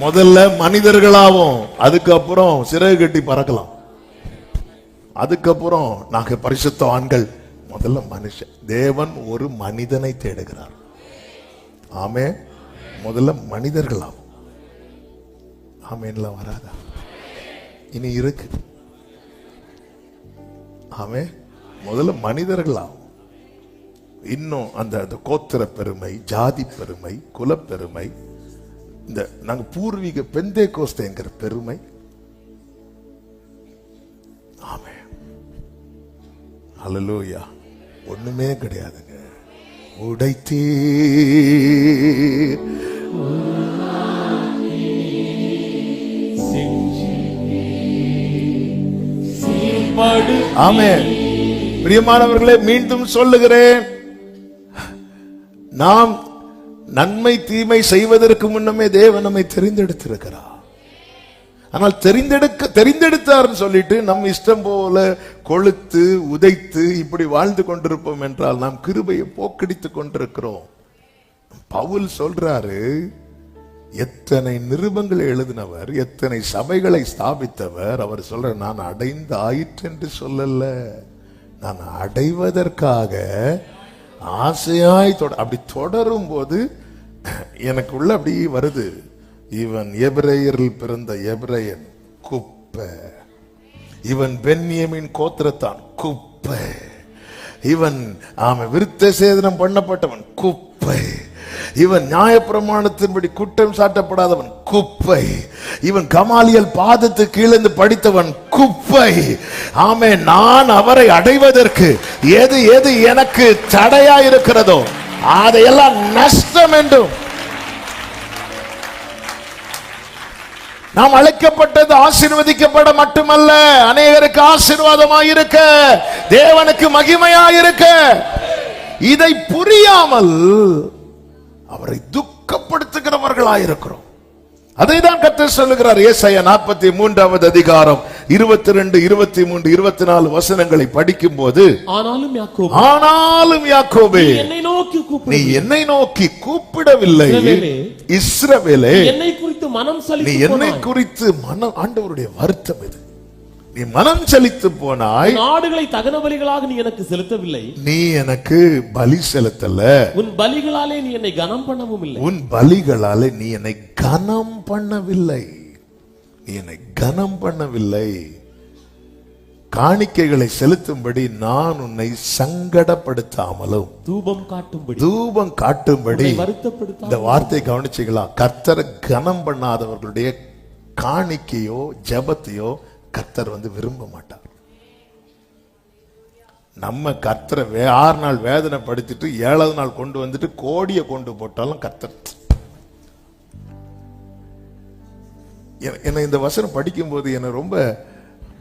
முதல்ல மனிதர்களாவும் அதுக்கப்புறம் சிறகு கட்டி பறக்கலாம். அதுக்கப்புறம் நாக பரிசுத்த ஆண்கள். முதல்ல மனுஷன் தேவன் ஒரு மனிதனை தேடுகிறார். ஆமே முதல்ல மனிதர்களாவும். ஆமேன்லாம் வராதா? இனி இருக்கு. ஆமே முதல்ல மனிதர்களாவும். இன்னும் அந்த அந்த கோத்திர பெருமை ஜாதி பெருமை குலப்பெருமை இந்த நாங்க பூர்வீக பெந்தே கோஸ்தேங்கிற பெருமை. ஆமே அலலோயா ஒண்ணுமே கிடையாதுங்க. உடைத்தீ ஆமே பிரியமானவர்களே மீண்டும் சொல்லுகிறேன். நாம் நன்மை தீமை செய்வதற்கு முன்னமே தேவன் நம்மை தெரிந்தெடுத்திருக்கிறார். ஆனால் தெரிந்தெடுக்க தெரிந்தெடுத்தார்னு சொல்லிட்டு நம் இஷ்டம் போல கொளுத்து உதைத்து இப்படி வாழ்ந்து கொண்டிருப்போம் என்றால் நாம் கிருபையை போக்கடித்துக் கொண்டிருக்கிறோம். பவுல் சொல்றாரு எத்தனை நிருபங்களை எழுதினவர் எத்தனை சபைகளை ஸ்தாபித்தவர் அவர் சொல்ற நான் அடைந்த ஆயிற்று என்று சொல்லல. நான் அடைவதற்காக ஆசையாய் தொட அப்படி தொடரும் போது எனக்குள்ள அப்படி வருது. இவன் எபிரேயரில் பிறந்த எபிரேயன் குப்பை. இவன் பென்யமின் கோத்திரத்தான் குப்பை. இவன் ஆமை விருத்த சேதனம் பண்ணப்பட்டவன் குப்பை. இவன் நியாயப்பிரமாணத்தின்படி குற்றம் சாட்டப்படாதவன் குப்பை. இவன் கமாலியல் பாதத்து கீழந்து படித்தவன் குப்பை. ஆமே நான் அவரை அடைவதற்கு எது எது எனக்கு தடையா இருக்கிறதோ அதையெல்லாம் நஷ்டம் என்றும் நாம் அழைக்கப்பட்டது ஆசீர்வதிக்கப்பட மட்டுமல்ல. அநேகருக்கு ஆசீர்வாதமாய் இருக்க தேவனுக்கு மகிமையாய் இருக்க இதை புரியாமல் அவரை துக்கப்படுத்துகிறவர்களாயிருக்கிறோம். அதை தான் கர்த்தர் சொல்லுகிறார். ஏசாயா நாற்பத்தி மூன்றாவது அதிகாரம் இருபத்தி ரெண்டு இருபத்தி மூன்று இருபத்தி நாலு வசனங்களை படிக்கும் போது ஆனாலும் யாக்கோபு ஆனாலும் யாக்கோபே என்னை நோக்கி நீ என்னை நோக்கி கூப்பிடவில்லை. இஸ்ரவேலே, என்னை குறித்து மனம் நீ சலித்து என்னை. குறித்து மனம் ஆண்டவருடைய வருத்தம் இது. நீ மனம் செலுத்து போனாய். ஆடுகளை தகன பலிகளாக நீ எனக்கு செலுத்தவில்லை. நீ எனக்கு பலி செலுத்தல. உன் பலிகளாலே நீ என்னை கனம் பண்ணவும் இல்லை. உன் பலிகளாலே நீ என்னை கனம் பண்ணவில்லை. நீ என்னை கனம் பண்ணவில்லை. காணிக்கைகளை செலுத்தும்படி நான் உன்னை சங்கடப்படுத்தாமலும் தூபம் காட்டும்படி தூபம் காட்டும்படி இந்த வார்த்தை கவனிச்சீங்களா கர்த்தரை கனம் பண்ணாதவர்களுடைய காணிக்கையோ ஜெபத்தையோ கத்தர் வந்து விரும்ப மாட்டார் நம்ம கத்தரை வே ஆறு நாள் வேதனைப்படுத்திட்டு ஏழாவது நாள் கொண்டு வந்துட்டு கோடியை கொண்டு போட்டாலும் கத்தர். என்னை இந்த வசனம் படிக்கும்போது என்னை ரொம்ப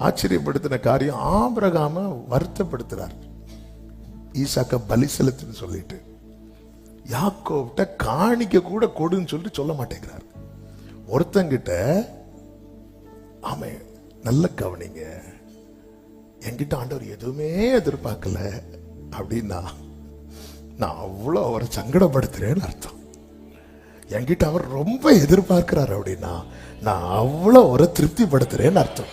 ஆச்சரியப்படுத்தின காரியம் ஆபிரகாம வருத்தப்படுத்துறார். ஈசாக்க பலி செலுத்துன்னு சொல்லிட்டு யாக்கோவிட்ட காணிக்க கூட கொடுன்னு சொல்லிட்டு சொல்ல மாட்டேங்கிறார். ஒருத்தங்கிட்ட ஆமாம் நல்ல கவனிங்க. என்கிட்ட ஆண்டவர் எதுவுமே எதிர்பார்க்கல அப்படின்னா நான் அவ்வளோ அவரை சங்கடப்படுத்துறேன்னு அர்த்தம். என்கிட்ட அவர் ரொம்ப எதிர்பார்க்கிறார் அப்படின்னா நான் அவ்வளோ அவரை திருப்திப்படுத்துறேன்னு அர்த்தம்.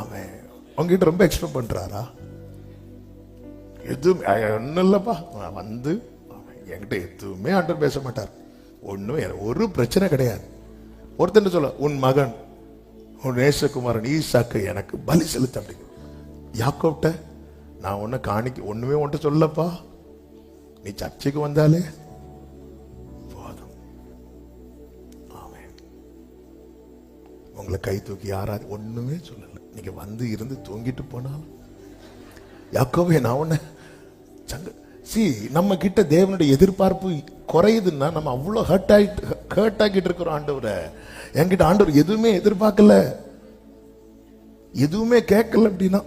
அவன் உங்ககிட்ட ரொம்ப எக்ஸ்பெக்ட் பண்ணுறாரா எதுவும் ஒன்றும் இல்லைப்பா. நான் வந்து என்கிட்ட எதுவுமே ஆண்டவர் பேச மாட்டார். ஒன்றும் ஒரு பிரச்சனை கிடையாது. ஒருத்தன் சொல்ல உன் மகன் உன் நேசகுமாரன் ஈசாக்கு எனக்கு பலி செலுத்த அப்படிங்க யாக்கோப்ட நான் ஒன்றை காணிக்க ஒன்றுமே ஒன்றை சொல்லப்பா. நீ சர்ச்சைக்கு வந்தாலே போதும். ஆமே உங்களை கை தூக்கி யாராவது ஒன்றுமே சொல்லலை. நீங்கள் வந்து இருந்து தூங்கிட்டு போனாலும். யாக்கோவே நான் ஒன்று சங்க சி நம்ம கிட்ட தேவனுடைய எதிர்பார்ப்பு குறையுதுன்னா நம்ம அவ்வளோ ஹர்ட் ஆகிட்டு ஹர்ட் ஆகிட்டு இருக்கிறோம் ஆண்டவரை. என்கிட்ட ஆண்டவர் எதுவுமே எதிர்பார்க்கல. எதுவுமே கேட்கல அப்படின்னா.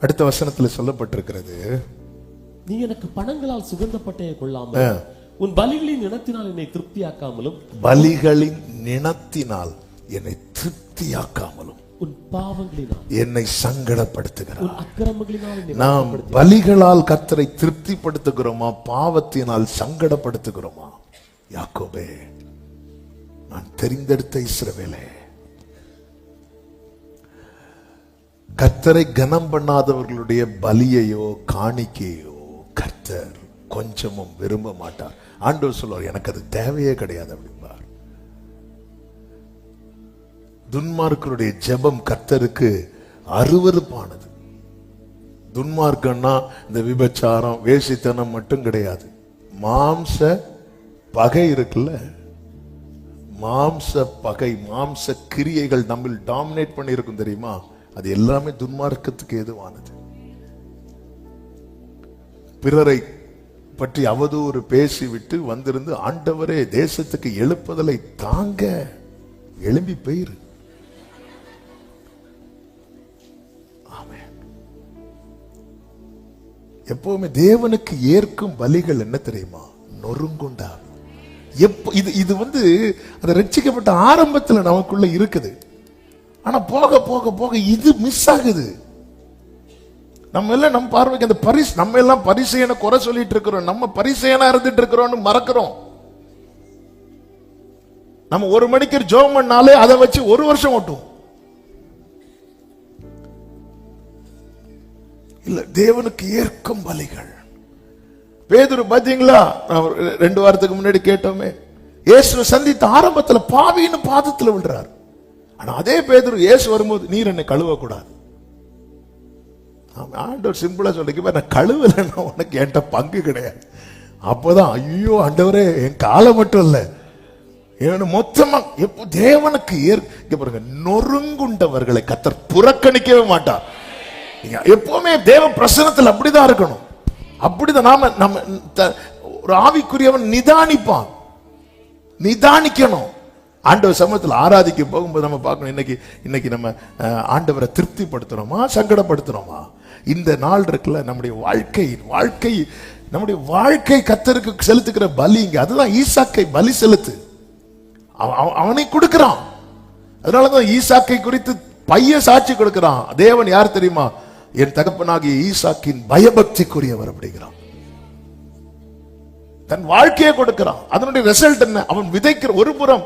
அடுத்த வசனத்துல சொல்லப்பட்டிருக்கிறது. நீ எனக்கு பணங்களால் சுகந்த பட்டையை கொள்ளாமல் உன் பலிகளின் இனத்தினால் என்னை திருப்தியாக்காமலும் பலிகளின் நினத்தினால் என்னை திருப்தியாக்காமலும். என்னை சங்கடப்படுத்துகிறார். நாம் பலிகளால் கர்த்தரை திருப்திப்படுத்துகிறோமா? பாவத்தினால் சங்கடப்படுத்துகிறோமா? யாக்கோபே நான் தெரிந்தெடுத்த இஸ்ரவேலே கர்த்தரை கனம் பண்ணாதவர்களுடைய பலியையோ காணிக்கையோ கர்த்தர் கொஞ்சமும் விரும்ப மாட்டார். ஆண்டவர் சொல்லுவார் எனக்கு அது தேவையே கிடையாது அப்படிம்பார். துன்மார்க்கருடைய ஜெபம் கர்த்தருக்கு அருவருப்பானது. துன்மார்க்கம்னா இந்த விபச்சாரம் வேசித்தனம் மட்டும் கிடையாது. மாம்ச பகை இருக்குல்ல? மாம்ச பகை மாம்ச கிரியைகள் நம்மில் டாமினேட் பண்ணியிருக்கும் தெரியுமா? அது எல்லாமே துன்மார்க்கத்துக்கு ஏதுவானது. பிறரை பற்றி அவதூறு பேசிவிட்டு வந்திருந்து ஆண்டவரே தேசத்துக்கு எழுப்புதலை தாங்க எழும்பி போயிரு. எப்பவுமே தேவனுக்கு ஏற்கும் பலிகள் என்ன தெரியுமா? நொறுங்குண்டா. எப்போ இது இது வந்து அந்த ரட்சிக்கப்பட்ட ஆரம்பத்தில் நமக்குள்ள இருக்குது. ஆனா போக போக போக இது மிஸ் ஆகுது. நம்ம எல்லாம் நம்ம பார்வைக்கு அந்த பரிசு நம்ம எல்லாம் பரிசையனை குறை சொல்லிட்டு இருக்கிறோம். நம்ம பரிசையனா இருந்துட்டு இருக்கிறோம்னு மறக்கிறோம். நம்ம ஒரு மணிக்கு ஜோம் பண்ணாலே அதை வச்சு ஒரு வருஷம் ஓட்டுவோம். இல்ல தேவனுக்கு ஏற்கும் பலிகள். பேதுரு பார்த்தீங்களா ஒரு ரெண்டு வாரத்துக்கு முன்னாடி கேட்டோமே. இயேசுவை சந்தித்த ஆரம்பத்துல பாவின்னு பாதத்துல விழுறாரு. ஆனா அதே பேதுரு இயேசு வரும்போது நீர் என்னை கழுவக்கூடாது. ஆண்டவர் சிம்பிளா சொல்லிக்க நான் கழுவலைன்னா உனக்கு என்கிட்ட பங்கு கிடையாது. அப்போதான் ஐயோ ஆண்டவரே என் காலை மட்டும் இல்ல. ஏன்னு மொத்தமா எப்போ தேவனுக்கு ஏற்க பாருங்க நொறுங்குண்டவர்களை கத்தர் புறக்கணிக்கவே மாட்டார். எப்பவுமே தேவ பிரசனத்தில் அப்படிதான் இருக்கணும். அப்படிதான் நாம நம்ம ஒரு ஆவிக்குரியவன் நிதானிப்பான். நிதானிக்கணும். ஆண்டவர் சமூகத்தில் ஆராதிக்க போகும்போது நம்ம பார்க்கணும். இன்னைக்கு இன்னைக்கு நம்ம அஹ், ஆண்டவரை திருப்திப்படுத்துறோமா சங்கடப்படுத்துறோமா? இந்த நாள் இருக்குல்ல நம்முடைய வாழ்க்கை வாழ்க்கை நம்முடைய வாழ்க்கை கத்தருக்கு செலுத்துக்கிற பலி இங்க. அதுதான் ஈசாக்கை பலி செலுத்து. அவ- அவ- அவனை கொடுக்கிறான். அதனாலதான் ஈசாக்கை குறித்து பைய சாட்சி கொடுக்கிறான். தேவன் யார் தெரியுமா? என் தகப்பனாகிய ஈசாக்கின் பயபக்திக்குரியவர் அப்படிங்கிறான். தன் வாழ்க்கையை கொடுக்கிறான். அதனுடைய ரிசல்ட் என்ன? அவன் விதைக்கிற ஒரு புறம்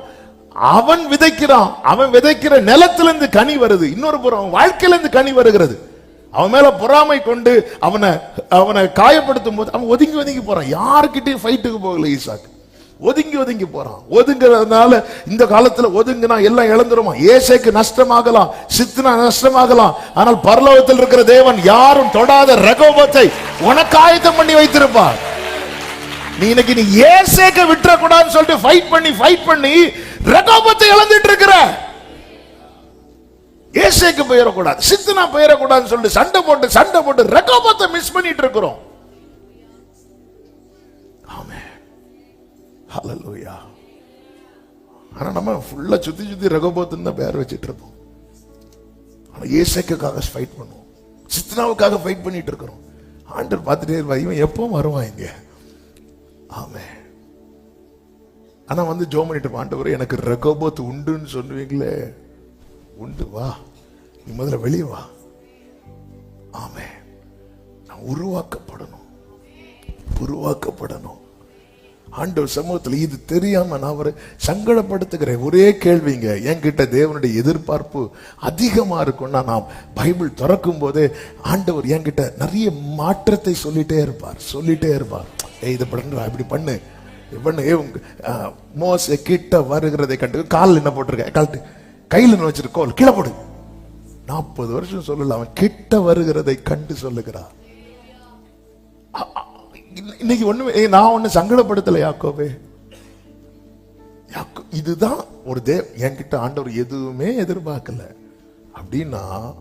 அவன் விதைக்கிறான். அவன் விதைக்கிற நிலத்திலிருந்து கனி வருது. இன்னொரு புறம் அவன் வாழ்க்கையிலிருந்து கனி வருகிறது. அவன் மேல பொறாமை கொண்டு அவனை அவனை காயப்படுத்தும் போது அவன் ஒதுங்கி ஒதுங்கி போறான். யாருக்கிட்டையும் ஃபைட்டுக்கு போகல ஈசாக்கு ஒதுங்கி ஒதுங்கி போறான். ஒதுங்குறதுனால இந்த காலத்துல ஒதுங்கினா எல்லாம் இழந்துருமா? ஏசைக்கு நஷ்டமாகலாம் சித்துனா நஷ்டமாகலாம். ஆனால் பரலோகத்தில் இருக்கிற தேவன் யாரும் தொடாத ரகோபத்தை உனக்கு ஆயத்தம் பண்ணி வைத்திருப்பார். நீ இன்னைக்கு நீ ஏசேக்க விட்டுற கூடாதுன்னு சொல்லிட்டு ஃபைட் பண்ணி ஃபைட் பண்ணி ரகோபத்தை இழந்துட்டு இருக்கிற. ஏசேக்கு போயிடக்கூடாது சித்தனா போயிடக்கூடாதுன்னு சொல்லிட்டு சண்டை போட்டு சண்டை போட்டு ரகோபத்தை மிஸ் பண்ணிட்டு இருக்கிறோம். நம்ம ஃபுல்லா சுத்தி சுத்தி ரகபோத்துன்னு தான் பேர் வச்சுட்டு இருப்போம்? ஆனா ஏசேக்குக்காக ஃபைட் பண்ணுவோம். சித்னாவுக்காக ஃபைட் பண்ணிட்டு இருக்கிறோம். ஆண்டர் பார்த்துட்டே இருப்பா இவன் எப்போ வருவான் இங்க. ஆமே ஆனா வந்து ஜோ பண்ணிட்டு இருப்பான், எனக்கு ரகோபத் உண்டுன்னு சொல்லுவீங்களே. உண்டு வா. நீ முதல்ல வெளியே வா. ஆமே நான் உருவாக்கப்படணும். உருவாக்கப்படணும். ஆண்டவர் சமூகத்தில் இது தெரியாம நான் அவரை சங்கடப்படுத்துகிறேன். ஒரே கேள்விங்க என்கிட்ட தேவனுடைய எதிர்பார்ப்பு அதிகமா இருக்கும்னா நாம் பைபிள் திறக்கும் போதே ஆண்டவர் என்கிட்ட நிறைய மாற்றத்தை சொல்லிட்டே இருப்பார் சொல்லிட்டே இருப்பார். ஏய் இதை பண்ணுறா இப்படி பண்ணு. பண்ணு. ஏ உங்க மோச கிட்ட வருகிறதை கண்டு காலில் என்ன போட்டிருக்க? கழட்டு. கையில் என்ன வச்சிருக்கோ கீழே போடு. நாற்பது வருஷம் சொல்லல அவன் கிட்ட வருகிறதை கண்டு சொல்லுகிறார் இன்னைக்கு ஒண்ணுமே நான் ஒண்ணு சங்கடப்படுத்தல யாக்கோவே. யாக்கோ இதுதான் ஒரு தேவ் என்கிட்ட ஆண்டவர் எதுவுமே எதிர்பார்க்கல. அப்படின்னா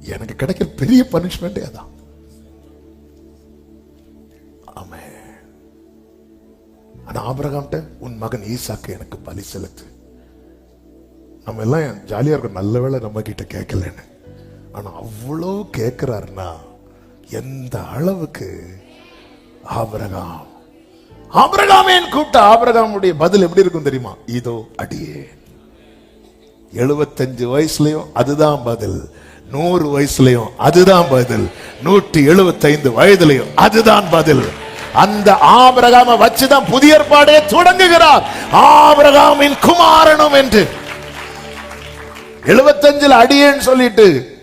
எனக்கு கிடைக்கிற பெரிய பனிஷ்மெண்டே அதான். ஆமே ஆனா ஆபிரகாம்கிட்ட உன் மகன் ஈசாக்கு எனக்கு பலி செலுத்து. நம்ம எல்லாம் ஜாலியா இருக்கும் நல்ல வேளை நம்ம கிட்ட கேட்கலன்னு. ஆனா அவ்வளோ கேட்கிறாருன்னா எந்த அளவுக்கு ஆபிரகாம். ஆபிரகாமேன் கூப்பிட்ட ஆபிரகாமுடைய பதில் எப்படி இருக்கும் தெரியுமா? இதோ அடியே. எழுபத்தஞ்சு வயசுலயும் அதுதான் பதில். நூறு வயசுலயும் அதுதான் பதில். நூற்றி எழுபத்தைந்து வயதுலயும் அதுதான் பதில். அந்த ஆபிரகாம வச்சுதான் புதிய ஏற்பாடே தொடங்குகிறார். ஆபிரகாமின் குமாரனும் என்று. எழுபத்தஞ்சில் அடியேன்னு சொல்லிட்டு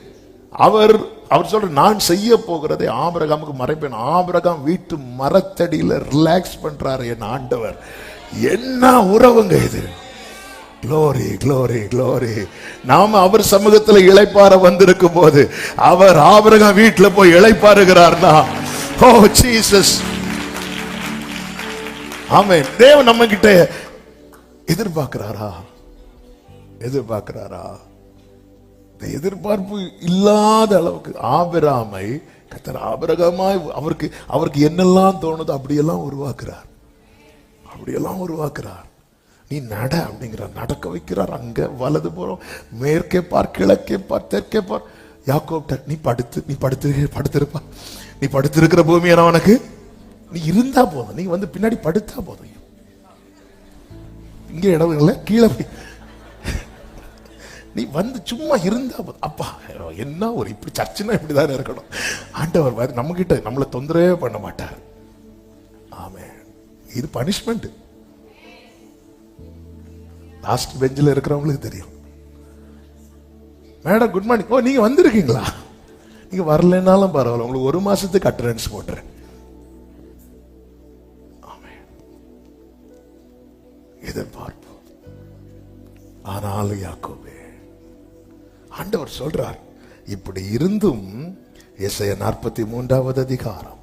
அவர் அவர் சொல்ற நான் செய்ய போகிறதை ஆபரகாமுக்கு மறைப்பேன். ஆபரகாம் வீட்டு மரத்தடியில் ரிலாக்ஸ் பண்றாரு என் ஆண்டவர். என்ன உறவுங்க இது? க்ளோரி க்ளோரி க்ளோரி நாம அவர் சமூகத்தில் இளைப்பாற வந்திருக்கும் போது அவர் ஆபரகம் வீட்டில் போய் இழைப்பாருகிறார்னா ஓ oh, ஜீசஸ் ஆமே தேவன் நம்ம கிட்ட எதிர்பார்க்கிறாரா? எதிர்பார்க்கிறாரா? எதிர்பார்ப்பு இல்லாத அளவுக்கு ஆபிராமை கத்தர் ஆபிரகமாய் அவருக்கு அவருக்கு என்னெல்லாம் தோணுதோ அப்படியெல்லாம் உருவாக்குறார். அப்படியெல்லாம் உருவாக்குறார். நீ நட அப்படிங்கிறார் நடக்க வைக்கிறார். அங்க வலது போகிறோம் மேற்கே பார் கிழக்கே பார் தெற்கே பார். யாக்கோப்டர் நீ படுத்து நீ படுத்து படுத்திருப்பா. நீ படுத்திருக்கிற பூமி என்ன உனக்கு? நீ இருந்தா போதும். நீ வந்து பின்னாடி படுத்தா போதும். இங்க இடம் இல்லை கீழே நீ வந்து சும்மா இருந்தா அப்பா என்ன ஒரு இப்படி சர்ச்சுன்னா இப்படிதான் இருக்கணும். ஆண்டவர் பாரு நம்ம கிட்ட நம்மளை தொந்தரவே பண்ண மாட்டார். ஆமே இது பனிஷ்மெண்ட் லாஸ்ட் பெஞ்சில் இருக்கிறவங்களுக்கு தெரியும். மேடம் குட் மார்னிங் ஓ நீங்க வந்திருக்கீங்களா? நீங்க வரலைனாலும் பரவாயில்ல. உங்களுக்கு ஒரு மாசத்துக்கு அட்டண்டன்ஸ் போட்டுறேன். ஆமென். எதிர்பார்ப்பு ஆனாலும் யாக்கோபே ஆண்டவர் சொல்றார் இப்படி இருந்தும் எஸ்ஐ நாற்பத்தி மூன்றாவது அதிகாரம்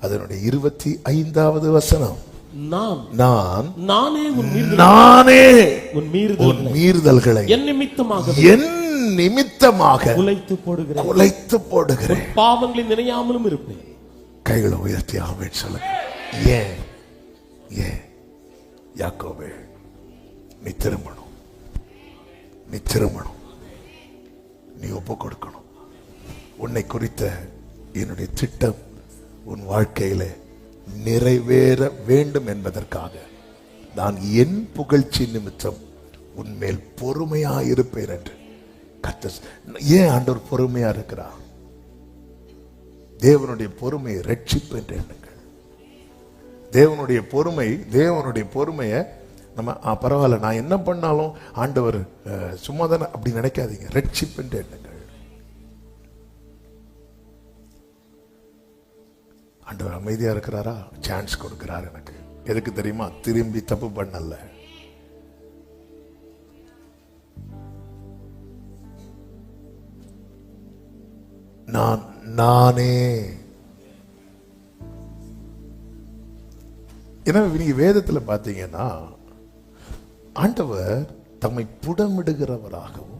அதனுடைய இருபத்தி ஐந்தாவது வசனம் நான் நான் நானே நானே உன் உன் மீறுதல் மீறுதல்களை என் நிமித்தமாக என் நிமித்தமாக குலைத்து போடுகிறேன். குலைத்து போடுகிறேன். பாவங்களை நினையாமலும் இருப்பேன். கைகளை உயர்த்தி ஆமென் சொல்லுங்க. ஏன்? ஏன்? யாக்கோபே நீ திரும்பணும். நீ திரும்பணும். நீ ஒப்பு கொடுக்கணும். உன்னை குறித்த என்னுடைய திட்டம் உன் வாழ்க்கையில நிறைவேற வேண்டும் என்பதற்காக நான் என் புகழ்ச்சி நிமித்தம் உன்மேல் பொறுமையா இருப்பேன் என்று கத்த ஏன் ஆண்டவர் பொறுமையா இருக்கிறார் தேவனுடைய பொறுமையை ரட்சிப்பு என்று எண்ணுங்கள். தேவனுடைய பொறுமை தேவனுடைய பொறுமையை நம்ம பரவாயில்ல நான் என்ன பண்ணாலும் ஆண்டவர் சும்மா தானே அப்படி நினைக்காதீங்க. ரட்சிப்புன்ற எண்ணங்கள். ஆண்டவர் அமைதியா இருக்கிறாரா? சான்ஸ் கொடுக்கிறார் எனக்கு. எதுக்கு தெரியுமா? திரும்பி தப்பு பண்ணல. நான் நானே. ஏன்னா நீங்க வேதத்துல பாத்தீங்கன்னா ஆண்டவர் தம்மை புடமிடுகிறவராகவும்